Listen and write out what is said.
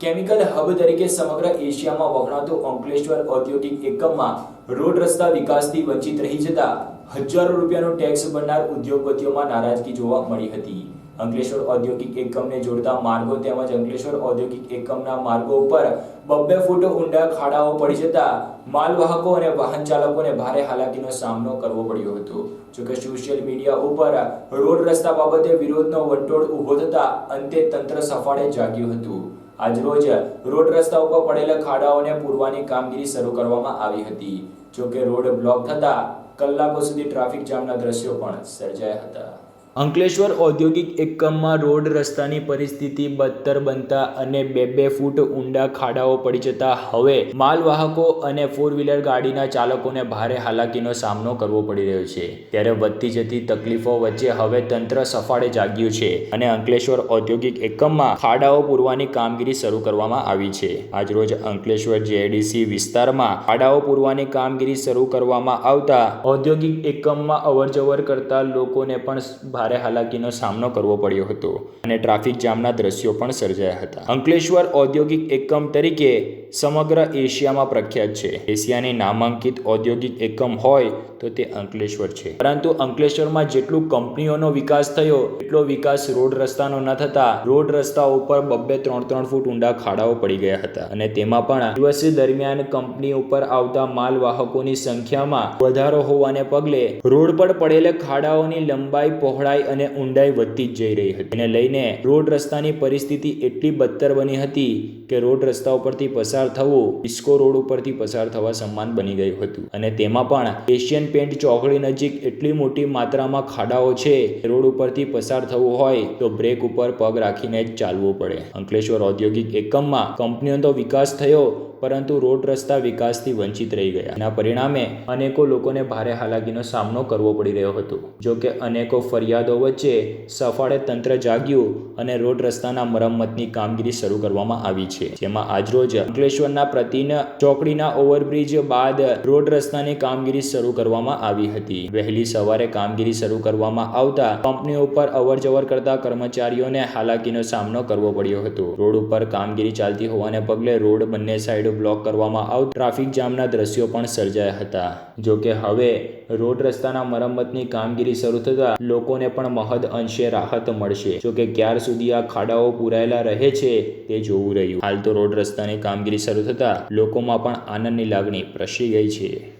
Chemical hub તરીકે સમગ્ર એશિયામાં વખણાતું અંકલેશ્વર ઔદ્યોગિક એકમમાં રોડ રસ્તા વિકાસથી વંચિત રહી જતા હજારો રૂપિયાનો ટેક્સ ભરનાર ઉદ્યોગપતિઓમાં નારાજગી જોવા મળી હતી. અંકલેશ્વર ઔદ્યોગિક એકમને જોડતા માર્ગો તેમજ અંકલેશ્વર ઔદ્યોગિક એકમના માર્ગો ઉપર બબ્બે ફૂટ ઊંડા ખાડાઓ પડી જતા માલવાહકો અને વાહન ચાલકોને ભારે હાલાકીનો સામનો કરવો પડ્યો હતો. જોકે સોશિયલ મીડિયા ઉપર રોડ રસ્તા બાબતે વિરોધનો વંટોળ ઊભો થતા અંતે તંત્ર સફાળે જાગ્યું હતું. આજરોજ રોડ રસ્તા ઉપર પડેલા ખાડાઓને પૂરવાની કામગીરી શરૂ કરવામાં આવી હતી. જોકે રોડ બ્લોક થતા કલાકો સુધી ટ્રાફિક જામના દ્રશ્યો પણ સર્જાયા હતા. અંકલેશ્વર ઔદ્યોગિક એકમમાં રોડ રસ્તાની પરિસ્થિતિ બદતર બનતા અને બે બે ફૂટ ઊંડા ખાડાઓ પડી જતા હવે માલવાહકો અને ફોર વ્હીલર ગાડીના ચાલકોને ભારે હાલાકીનો સામનો કરવો પડી રહ્યો છે. ત્યારે વધતી જતી તકલીફો વચ્ચે હવે તંત્ર સફાળે જાગ્યું છે અને અંકલેશ્વર ઔદ્યોગિક એકમમાં ખાડાઓ પૂરવાની કામગીરી શરૂ કરવામાં આવી છે. આજરોજ અંકલેશ્વર જેડીસી વિસ્તારમાં ખાડાઓ પૂરવાની કામગીરી શરૂ કરવામાં આવતા ઔદ્યોગિક એકમમાં અવરજવર કરતા લોકોને પણ ભારે હાલાકીનો સામનો કરવો પડ્યો હતો અને ટ્રાફિક જામના દ્રશ્યો પણ સર્જાયા હતા. અંકલેશ્વર ઔદ્યોગિક એકમ તરીકે સમગ્ર એશિયામાં પ્રખ્યાત છે. એશિયાની નામાંકિત ઔદ્યોગિક એકમ હોય તો તે અંકલેશ્વર છે. પરંતુ અંકલેશ્વરમાં જેટલું કંપનીઓનો વિકાસ થયો, એટલો વિકાસ રોડ રસ્તાનો ન થતા રોડ રસ્તા ઉપર બબ્બે ત્રણ ત્રણ ફૂટ ઊંડા ખાડાઓ પડી ગયા હતા. અને તેમાં પણ દિવસે દરમિયાન કંપની ઉપર આવતા માલવાહકોની સંખ્યામાં વધારો હોવાને પગલે રોડ પર પડેલા ખાડાઓની લંબાઈ, પહોળાઈ અને ઊંડાઈ વધતી જ જઈ રહી હતી. એને લઈને રોડ રસ્તાની પરિસ્થિતિ એટલી બદતર બની હતી કે રોડ રસ્તા ઉપરથી પસાર થવું ઇસ્કો રોડ ઉપરથી પસાર થવા સમાન બની ગયું હતું. અને તેમાં પણ એશિયન પેન્ટ ચોકડી નજીક એટલી મોટી માત્રામાં ખાડાઓ છે રોડ ઉપરથી પસાર થવું હોય તો બ્રેક ઉપર પગ રાખીને જ ચાલવું પડે. અંકલેશ્વર ઔદ્યોગિક એકમમાં કંપનીઓનો તો વિકાસ થયો, પરંતુ રોડ રસ્તા વિકાસથી વંચિત રહી ગયા. એના પરિણામે અનેકો લોકોને ભારે હાલાકીનો સામનો કરવો પડી રહ્યો હતો. જો કે અનેકો ફરિયાદો વચ્ચે સફાળે તંત્ર જાગ્યું અને રોડ રસ્તાના મરમ્મતની કામગીરી શરૂ કરવામાં આવી છે. જેમાં આજરોજ અંકલેશ્વરના પ્રતિન ચોકડીના ઓવરબ્રિજ બાદ રોડ રસ્તાની કામગીરી શરૂ કરવામાં આવી હતી. વહેલી સવારે કામગીરી શરૂ કરવામાં આવતા કંપનીઓ ઉપર અવરજવર કરતા કર્મચારીઓને હાલાકીનો સામનો કરવો પડ્યો હતો. રોડ ઉપર કામગીરી ચાલતી હોવાને પગલે રોડ બંને સાઈડ બ્લોક કરવામાં આવ ટ્રાફિક જામના દ્રશ્યો પણ સર્જાયા હતા. જો કે હવે રોડ રસ્તાના મરમ્મતની કામગીરી શરૂ થતાં લોકોને પણ મહદ અંશે રાહત મળશે. જો કે, ક્યાર સુધી આ ખાડાઓ પૂરાયેલા રહે છે તે જોવું રહ્યું. હાલ તો રોડ રસ્તાની શરૂ થતાં લોકોમાં પણ આનંદની લાગણી પ્રસરી ગઈ છે.